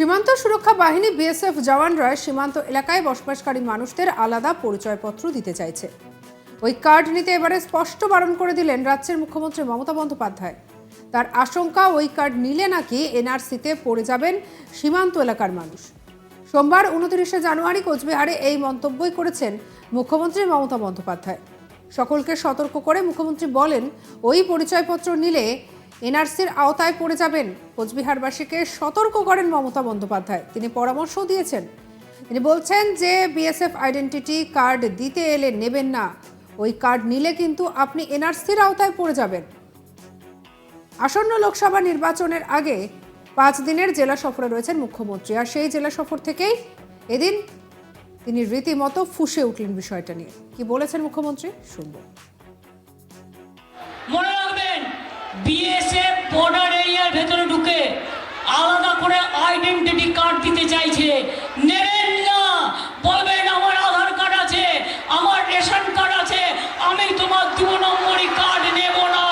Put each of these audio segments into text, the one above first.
সীমান্ত সুরক্ষা বাহিনী বিএসএফ জওয়ানরা সীমান্ত এলাকায় বসবাসকারী মানুষদের আলাদা পরিচয়পত্র দিতে চাইছে। ওই কার্ড নিতে এবারে স্পষ্ট বারণ করে দিলেন রাজ্যের মুখ্যমন্ত্রী মমতা বন্দ্যোপাধ্যায়। তার আশঙ্কা, ওই কার্ড নিলে নাকি এনআরসিতে পড়ে যাবেন সীমান্ত এলাকার মানুষ। সোমবার উনত্রিশে জানুয়ারি কোচবিহারে এই মন্তব্যই করেছেন মুখ্যমন্ত্রী মমতা বন্দ্যোপাধ্যায়। সকলকে সতর্ক করে মুখ্যমন্ত্রী বলেন, ওই পরিচয়পত্র নিলে এনআরসির আওতায় পড়ে যাবেন। কোচবিহারবাসীকে সতর্ক করেন মমতা বন্দ্যোপাধ্যায়। তিনি পরামর্শ দিয়েছেন। তিনি বলছেন যে, বিএসএফ আইডেন্টিটি কার্ড দিতে এলে নেবেন না। ওই কার্ড নিলে কিন্তু আপনি এনআরসির আওতায় পড়ে যাবেন। আসন্ন লোকসভা নির্বাচনের আগে পাঁচ দিনের জেলা সফরে রয়েছেন মুখ্যমন্ত্রী। আর সেই জেলা সফর থেকেই এদিন তিনি রীতিমতো ফুসে উঠলেন বিষয়টা নিয়ে। কি বলেছেন মুখ্যমন্ত্রী? শুনব। মনে রাখবেন বিএসএফ বর্ডার এরিয়ার ভেতরে ঢুকে আলাদা করে আইডেন্টিটি কার্ড দিতে চাইছে। নেবেন না বলবেন আমার আধার কার্ড আছে, আমার রেশন কার্ড আছে, আমি তোমার দু নম্বরই কার্ড নেব না।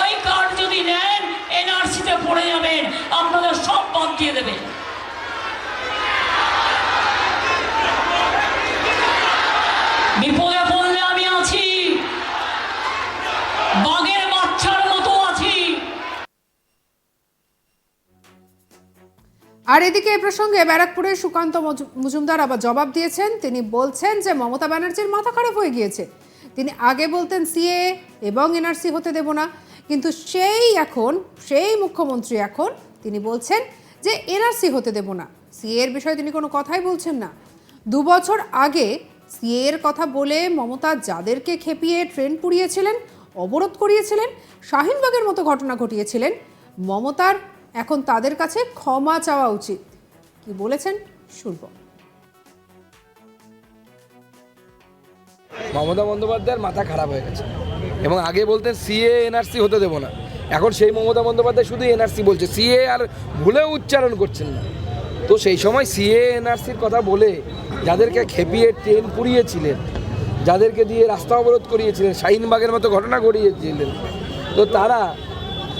ওই কার্ড যদি নেন এনআরসিতে পড়ে যাবেন, আপনাদের সব বাদ দিয়ে দেবে। আর এদিকে এ প্রসঙ্গে ব্যারাকপুরের সুকান্ত মজু- মজুমদার আবার জবাব দিয়েছেন। তিনি বলছেন যে, মমতা ব্যানার্জির মাথা খারাপ হয়ে গিয়েছে। তিনি আগে বলতেন, সিএ এবং এনআরসি হতে দেব না। কিন্তু সেই এখন, সেই মুখ্যমন্ত্রী এখন, তিনি বলছেন যে, এনআরসি হতে দেব না। সিএ এর বিষয়ে তিনি কোনো কথাই বলছেন না। দু বছর আগে সিএ এর কথা বলে মমতা যাদেরকে খেপিয়ে ট্রেন পুড়িয়েছিলেন, অবরোধ করিয়েছিলেন, শাহিনবাগের মতো ঘটনা ঘটিয়েছিলেন, মমতার এখন তাদের কাছে ক্ষমা চাওয়া উচিত। কি বলেছেন শুনব মমতা বন্দ্যোপাধ্যায়ের মাথা খারাপ হয়ে গেছে। এবং আগে বলতেন, সিএ, এনআরসি হতে দেবো না। এখন সেই মমতা বন্দ্যোপাধ্যায় শুধু এনআরসি বলছে। সিএ আর ভুলেও উচ্চারণ করছেন না। তো সেই সময় সিএ, এনআরসির কথা বলে যাদেরকে খেপিয়ে ট্রেন পুড়িয়েছিলেন, যাদেরকে দিয়ে রাস্তা অবরোধ করিয়েছিলেন, শাহিনবাগের মতো ঘটনা ঘটিয়েছিলেন, তো তারা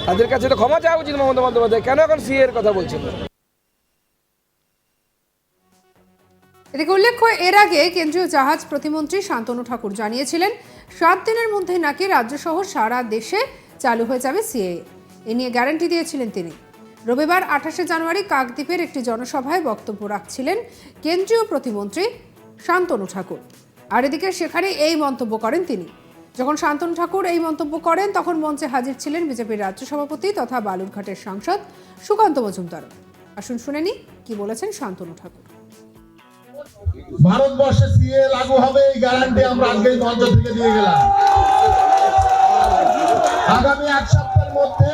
তাদের কাছে তো ক্ষমা চাওয়া উচিত, মমতা বন্দ্যোপাধ্যায়। কেন এখন সিএ এর কথা বলছেন? এদিকে উল্লেখ্য, এর আগে কেন্দ্রীয় জাহাজ প্রতিমন্ত্রী শান্তনু ঠাকুর জানিয়েছিলেন, সাত দিনের মধ্যে নাকি রাজ্যসহ সারা দেশে চালু হয়ে যাবে সিএএ এ নিয়ে গ্যারান্টি দিয়েছিলেন তিনি। রবিবার আঠাশে জানুয়ারি কাকদ্বীপের একটি জনসভায় বক্তব্য রাখছিলেন কেন্দ্রীয় প্রতিমন্ত্রী শান্তনু ঠাকুর। আর এদিকে সেখানে এই মন্তব্য করেন তিনি। যখন শান্তনু ঠাকুর এই মন্তব্য করেন, তখন মঞ্চে হাজির ছিলেন বিজেপির রাজ্য সভাপতি তথা বালুরঘাটের সাংসদ সুকান্ত মজুমদার। আসুন শুনে নি কি বলেছেন শান্তনু ঠাকুর। ভারতবর্ষে সিএ লাগু হবে, এই গ্যারান্টি আমরা আজকে এই মঞ্চ থেকে দিয়ে গেলাম। আগামী এক সপ্তাহের মধ্যে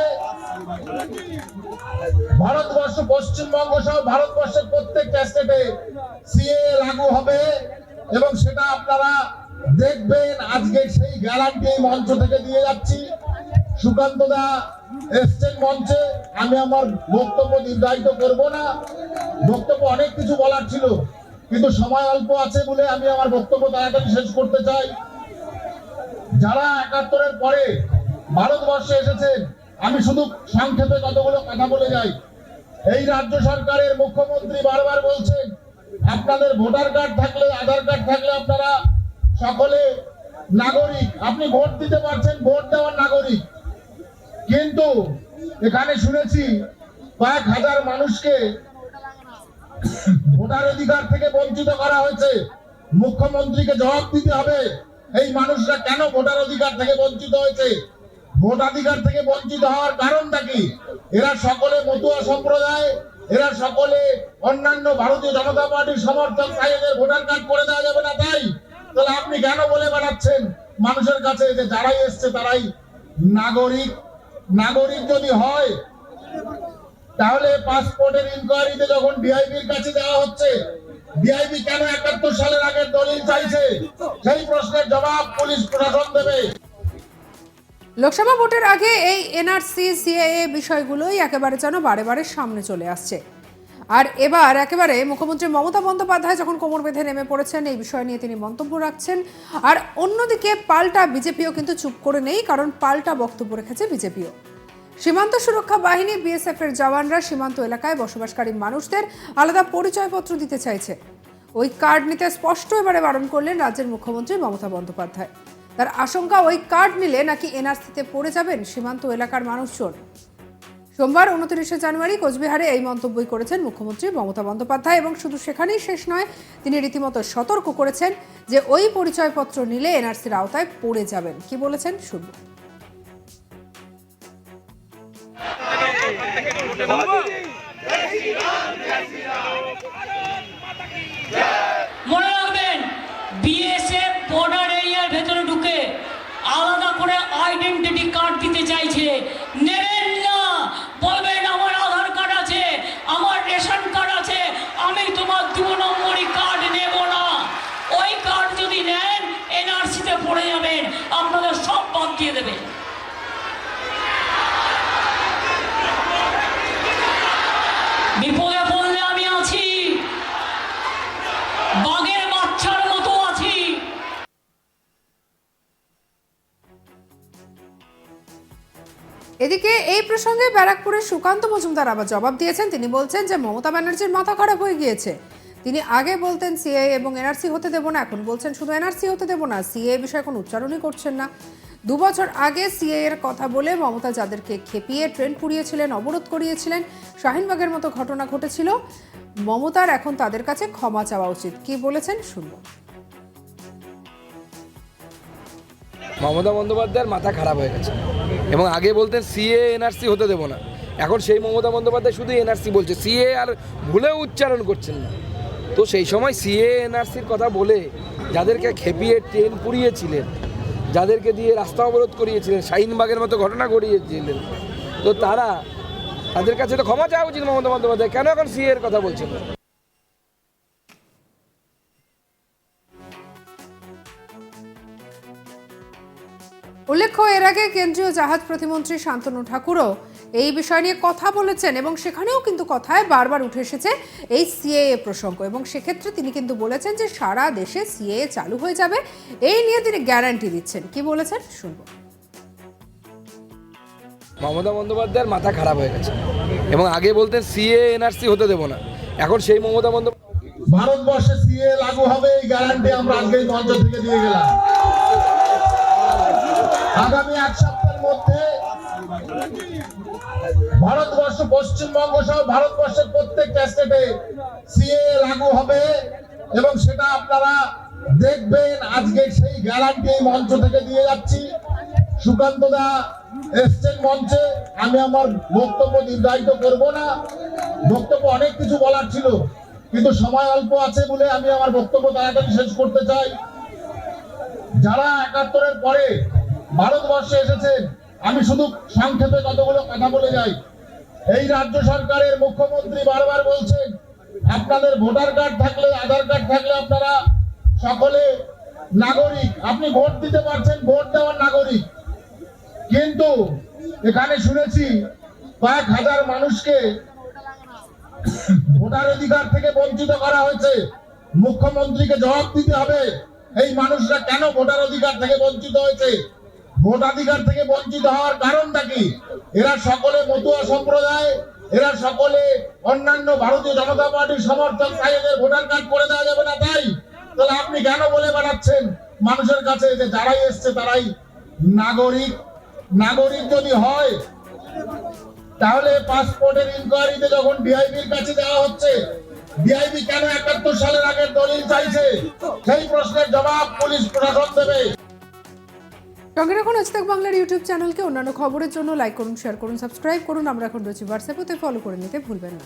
ভারতবর্ষ, পশ্চিমবঙ্গ সহ ভারতবর্ষের প্রত্যেকটা স্টেটে সিএ লাগু হবে এবং সেটা আপনারা দেখবেন আজকে সেই গ্যারান্টি মঞ্চ থেকে দিয়ে যাচ্ছি। সুকান্ত দা এসছেন মঞ্চে। আমি আমার বক্তব্য নির্ধারিত করব না। বক্তব্য অনেক কিছু বলার ছিল, কিন্তু সময় অল্প আছে বলে আমি আমার বক্তব্য তাড়াতাড়ি শেষ করতে চাই। যারা একাত্তরের পরে ভারতবর্ষে এসেছেন, আমি শুধু সংক্ষেপে কতগুলো কথা বলে যাই। এই রাজ্য সরকারের মুখ্যমন্ত্রী বারবার বলছেন, আপনাদের ভোটার কার্ড থাকলে, আধার কার্ড থাকলে আপনারা সকলে নাগরিক। আপনি ভোট দিতে পারছেন, ভোট দেওয়ার নাগরিক। কিন্তু এখানে শুনেছি কয়েক হাজার মানুষকে ভোটার অধিকার থেকে বঞ্চিত করা হয়েছে। মুখ্যমন্ত্রীকে জবাব দিতে হবে, এই মানুষরা কেন ভোটার অধিকার থেকে বঞ্চিত হয়েছে? ভোটাধিকার থেকে বঞ্চিত হওয়ার কারণটা কি? এরা সকলে মতুয়া সম্প্রদায়, এরা সকলে অন্যান্য ভারতীয় জনতা পার্টির সমর্থক, তাই এদের ভোটার কার্ড করে দেওয়া যাবে না, তাই? কেন বলে বেড়াচ্ছেন? মানুষের কাছে যে যারাই এসছে, তারাই নাগরিক। নাগরিক যদি হয়, তাহলে পাসপোর্টের ইনকোয়ারিতে যখন ডিআইবির কাছে দেওয়া হচ্ছে ডিআইবি কেন একাত্তর সালের আগের দলিল চাইছে? সেই প্রশ্নের জবাব পুলিশ প্রশাসন দেবে। লোকসভা ভোটের আগে এই এনআরসি সিএএ বিষয়গুলোই একেবারে যেন বারে বারে সামনে চলে আসছে। আর এবার একেবারে মুখ্যমন্ত্রী মমতা বন্দ্যোপাধ্যায় যখন কোমর বেঁধে নেমে পড়েছেন, এই বিষয় নিয়ে তিনি মন্তব্য রাখছেন। আর অন্যদিকে পাল্টা বিজেপিও কিন্তু চুপ করে নেই, কারণ পাল্টা বক্তব্য রেখেছে বিজেপিও। সীমান্ত সুরক্ষা বাহিনী, বিএসএফ এর জওয়ানরা সীমান্ত এলাকায় বসবাসকারী মানুষদের আলাদা পরিচয়পত্র দিতে চাইছে। ওই কার্ড নিতে স্পষ্ট এবারে বারণ করলেন রাজ্যের মুখ্যমন্ত্রী মমতা বন্দ্যোপাধ্যায়। তার আশঙ্কা, ওই কার্ড নিলে নাকি এনআরসিতে পড়ে যাবেন সীমান্ত এলাকার মানুষজন। সোমবার উনত্রিশে জানুয়ারি কোচবিহারে এই মন্তব্যই করেছেন মুখ্যমন্ত্রী মমতা বন্দ্যোপাধ্যায় এবং শুধু সেখানেই শেষ নয়, তিনি রীতিমতো সতর্ক করেছেন যে ওই পরিচয়পত্র নিলে এনআরসির আওতায় পড়ে যাবেন। কি বলেছেন শুনব। এদিকে এই প্রসঙ্গে ব্যারাকপুরের সুকান্ত মজুমদার আবার জবাব দিয়েছেন। তিনি বলছেন যে, মমতা ব্যানার্জির মাথা খারাপ হয়ে গিয়েছে। তিনি আগে বলতেন সিএ এবং এনআরসি হতে দেব না, এখন বলছেন শুধু এনআরসি হতে দেব না সিএ বিষয়ে কোনো উচ্চারণই করছেন না। দু বছর আগে সিএ এর কথা বলে মমতা যাদেরকে খেপিয়ে ট্রেন পুড়িয়েছিলেন, অবরোধ করিয়েছিলেন, শাহিনবাগের মতো ঘটনা ঘটেছিল, মমতার এখন তাদের কাছে ক্ষমা চাওয়া উচিত। কি বলেছেন শুনব। মমতা বন্দ্যোপাধ্যায়ের মাথা খারাপ হয়ে গেছে। এবং আগে বলতেন, সিএ, এনআরসি হতে দেবো না। এখন সেই মমতা বন্দ্যোপাধ্যায় শুধু এনআরসি বলছে। সিএ আর ভুলেও উচ্চারণ করছেন না। তো সেই সময় সিএ, এনআরসির কথা বলে যাদেরকে খেপিয়ে ট্রেন পুড়িয়েছিলেন, যাদেরকে দিয়ে রাস্তা অবরোধ করিয়েছিলেন, শাহিনবাগের মতো ঘটনা ঘটিয়েছিলেন, তো তারা, তাদের কাছে তো ক্ষমা চাওয়া উচিত মমতা বন্দ্যোপাধ্যায়। কেন এখন সিএ এর কথা বলছেন? উল্লেখ্য এর আগে কেন্দ্রীয় জাহাজ প্রতিমন্ত্রী শান্তনু ঠাকুরও এই বিষয় নিয়ে কথা বলেছেন এবং সেখানেও কিন্তু কথায় বারবার উঠে এসেছে এই সিএএ প্রসঙ্গ এবং সেক্ষেত্রে তিনি কিন্তু বলেছেন যে সারা দেশে সিএএ চালু হয়ে যাবে এই নিয়ে তিনি গ্যারান্টি দিচ্ছেন। কি বলেছেন? শুনব। মমতা বন্দ্যোপাধ্যায়ের মাথা খারাপ হয়ে গেছে এবং আগে বলতেন সিএ এনআরসি হতে দেবো না। এখন সেই মমতা বন্দ্যোপাধ্যায় ভারতবর্ষে সিএ লাগু হবে এই গ্যারান্টি আমরা আজকেই মঞ্চ থেকে দিয়ে গেলাম। আগামী এক সপ্তাহের মধ্যে ভারতবর্ষ, পশ্চিমবঙ্গ সহ ভারতবর্ষের প্রত্যেকটা স্টেটে সিএ লাগু হবে এবং সেটা আপনারা দেখবেন। আজকে সেই গ্যারান্টি মঞ্চ থেকে দিয়ে যাচ্ছি। সুকান্ত দা এসছেন মঞ্চে। আমি আমার বক্তব্য নির্ধারিত করব না। বক্তব্য অনেক কিছু বলার ছিল, কিন্তু সময় অল্প আছে বলে আমি আমার বক্তব্য তাড়াতাড়ি শেষ করতে চাই। যারা একাত্তরের পরে ভারতবর্ষে এসেছেন। আমি শুধু সংক্ষেপে কতগুলো কথা বলে যাই। এই রাজ্য সরকারের মুখ্যমন্ত্রী বারবার বলছেন, আপনাদের ভোটার কার্ড থাকলে, আধার কার্ড থাকলে আপনারা সকলে নাগরিক। আপনি ভোট দিতে পারছেন, ভোট দেওয়ার নাগরিক। কিন্তু এখানে শুনেছি কয়েক হাজার মানুষকে ভোটার অধিকার থেকে বঞ্চিত করা হয়েছে। মুখ্যমন্ত্রীকে জবাব দিতে হবে, এই মানুষরা কেন ভোটার অধিকার থেকে বঞ্চিত হয়েছে? ভোটাধিকার থেকে বঞ্চিত হওয়ার কারণটা কি? এরা সকলে মতুয়া সম্প্রদায়, এরা সকলে অন্যান্য ভারতীয় জনতা পার্টির সমর্থক, তাই এদের ভোটার কার্ড করে দেওয়া যাবে না তাই? তাহলে আপনি কেন বলে বেড়াচ্ছেন? মানুষের কাছে যে যারাই এসছে, তারাই নাগরিক। নাগরিক যদি হয়, তাহলে পাসপোর্টের ইনকোয়ারিতে যখন ডিআইবির কাছে দেওয়া হচ্ছে ডিআইবি কেন একাত্তর সালের আগের দলিল চাইছে? সেই প্রশ্নের জবাব পুলিশ প্রশাসন দেবে। সঙ্গে রাখুন আজ তাক বাংলার ইউটিউব চ্যানেলকে। অন্যান্য খবরের জন্য লাইক করুন শেয়ার করুন সাবস্ক্রাইব করুন। আমরা এখন রয়েছি হোয়াটসঅ্যাপেতে ফলো করে নিতে ভুলবেন না।